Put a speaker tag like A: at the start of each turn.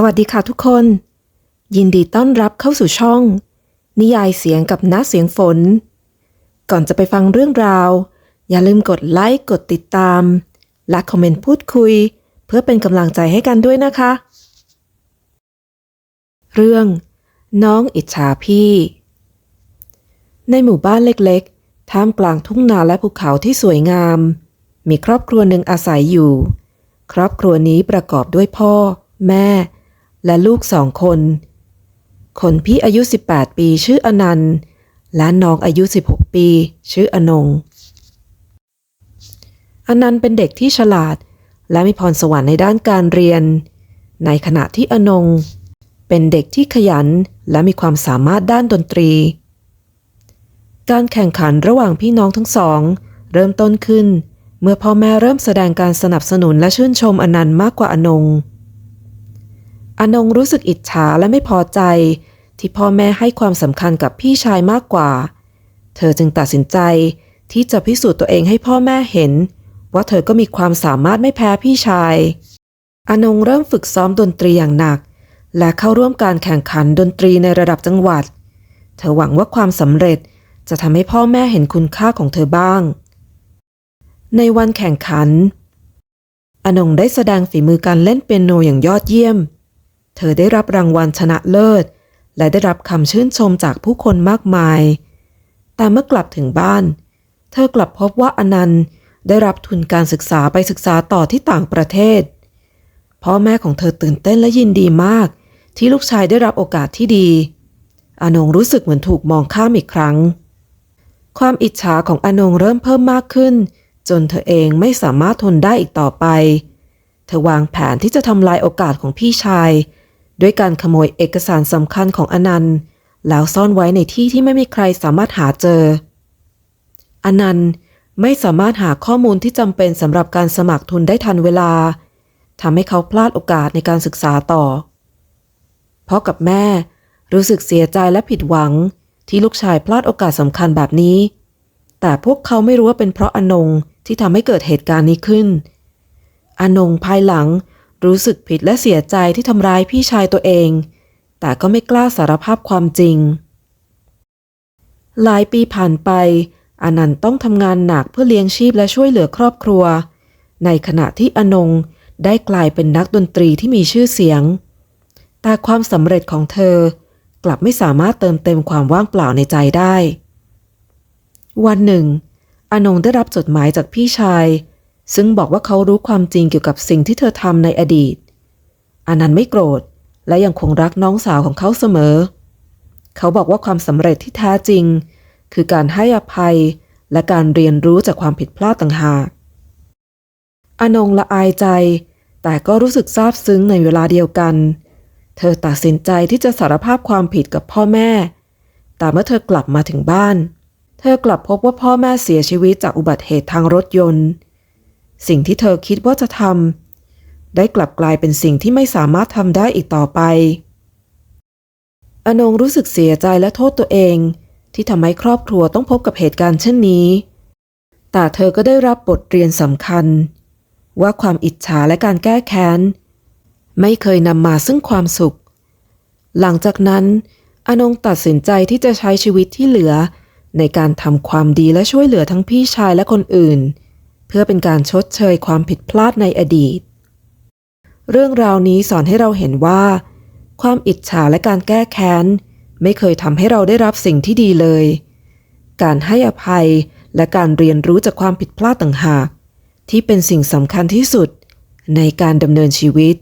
A: สวัสดีค่ะทุกคน ยินดีต้อนรับเข้าสู่ช่อง นิยายเสียงกับน้าเสียงฝน ก่อนจะไปฟังเรื่องราว อย่าลืมกดไลค์กดติดตาม และคอมเมนต์พูดคุย เพื่อเป็นกำลังใจให้กันด้วยนะคะ เรื่อง น้องอิจฉาพี่ ในหมู่บ้านเล็กๆ ท่ามกลางทุ่งนาและภูเขาที่สวยงาม มีครอบครัวหนึ่งอาศัยอยู่ ครอบครัวนี้ประกอบด้วยพ่อ แม่ และลูกสองคน คนพี่อายุ 18 ปีชื่ออนันต์และน้องอายุ 16 ปี ชื่ออนง อนันต์เป็นเด็กที่ฉลาด และมีพรสวรรค์ในด้านการเรียน ในขณะที่อนง เป็นเด็กที่ขยันและมีความสามารถด้านดนตรี การแข่งขันระหว่างพี่น้องทั้งสอง เริ่มต้นขึ้น เมื่อพ่อแม่เริ่มแสดงการสนับสนุนและชื่นชมอนันต์มากกว่าอนง อนงรู้สึกอิจฉาและไม่พอใจ ที่พ่อแม่ให้ความสำคัญกับพี่ชายมากกว่า เธอจึงตัดสินใจที่จะพิสูจน์ตัวเองให้พ่อแม่เห็น ว่าเธอก็มีความสามารถไม่แพ้พี่ชาย อนงเริ่มฝึกซ้อมดนตรีอย่างหนัก และเข้าร่วมการแข่งขันดนตรีในระดับจังหวัด เธอหวังว่าความสำเร็จจะทำให้พ่อแม่เห็นคุณค่าของเธอบ้าง ในวันแข่งขัน อนงได้แสดงฝีมือการเล่นเปียโนอย่างยอดเยี่ยม เธอได้รับรางวัลชนะเลิศ และได้รับคำชื่นชมจากผู้คนมากมาย แต่เมื่อกลับถึงบ้าน เธอกลับพบว่าอนันต์ได้รับทุนการศึกษาไปศึกษาต่อที่ต่างประเทศ พ่อแม่ของเธอตื่นเต้นและยินดีมาก ที่ลูกชายได้รับโอกาสที่ดี อนงรู้สึกเหมือนถูกมองข้ามอีกครั้ง ความอิจฉาของอนงเริ่มเพิ่มมากขึ้น จนเธอเองไม่สามารถทนได้อีกต่อไป เธอวางแผนที่จะทำลายโอกาสของพี่ชาย ด้วยการขโมยเอกสารสำคัญของอนันต์ แล้วซ่อนไว้ในที่ที่ไม่มีใครสามารถหาเจอ อนันต์ไม่สามารถหาข้อมูลที่จำเป็นสำหรับการสมัครทุนได้ทันเวลาทำให้เขาพลาดโอกาสในการศึกษาต่อพ่อกับแม่รู้สึกเสียใจและผิดหวังที่ลูกชายพลาดโอกาสสำคัญแบบนี้ แต่พวกเขาไม่รู้ว่าเป็นเพราะอนงที่ทำให้เกิดเหตุการณ์นี้ขึ้นอนงภายหลัง รู้สึกผิดและเสียใจที่ทำร้ายพี่ชายตัวเอง แต่ก็ไม่กล้าสารภาพความจริง หลายปีผ่านไป อนันต์ต้องทำงานหนักเพื่อเลี้ยงชีพและช่วยเหลือครอบครัว ในขณะที่อนงได้กลายเป็นนักดนตรีที่มีชื่อเสียง แต่ความสำเร็จของเธอกลับไม่สามารถเติมเต็มความว่างเปล่าในใจได้ วันหนึ่ง อนงได้รับจดหมายจากพี่ชาย ซึ่งบอกว่าเขารู้ความจริงเกี่ยวกับสิ่งที่เธอทำในอดีต อนันต์ไม่โกรธ และยังคงรักน้องสาวของเขาเสมอ เขาบอกว่าความสำเร็จที่แท้จริง คือการให้อภัยและการเรียนรู้จากความผิดพลาดต่างหาก อนงละอายใจ แต่ก็รู้สึกซาบซึ้งในเวลาเดียวกัน เธอตัดสินใจที่จะสารภาพความผิดกับพ่อแม่ แต่เมื่อเธอกลับมาถึงบ้าน เธอกลับพบว่าพ่อแม่เสียชีวิตจากอุบัติเหตุทางรถยนต์ สิ่งที่เธอคิดว่าจะทำได้กลับกลายเป็นสิ่งที่ไม่สามารถทำได้อีกต่อไป อนงรู้สึกเสียใจและโทษตัวเอง ที่ทำให้ครอบครัวต้องพบกับเหตุการณ์เช่นนี้ แต่เธอก็ได้รับบทเรียนสำคัญ ว่าความอิจฉาและการแก้แค้น ไม่เคยนำมาซึ่งความสุข หลังจากนั้น อนงตัดสินใจที่จะใช้ชีวิตที่เหลือในการทำความดีและช่วยเหลือทั้งพี่ชายและคนอื่น เพื่อเป็นการชดเชยความผิดพลาดในอดีต เรื่องราวนี้สอนให้เราเห็นว่า ความอิจฉาและการแก้แค้น ไม่เคยทำให้เราได้รับสิ่งที่ดีเลย การให้อภัยและการเรียนรู้จากความผิดพลาดต่างหาก ที่เป็นสิ่งสำคัญที่สุดในการดำเนินชีวิต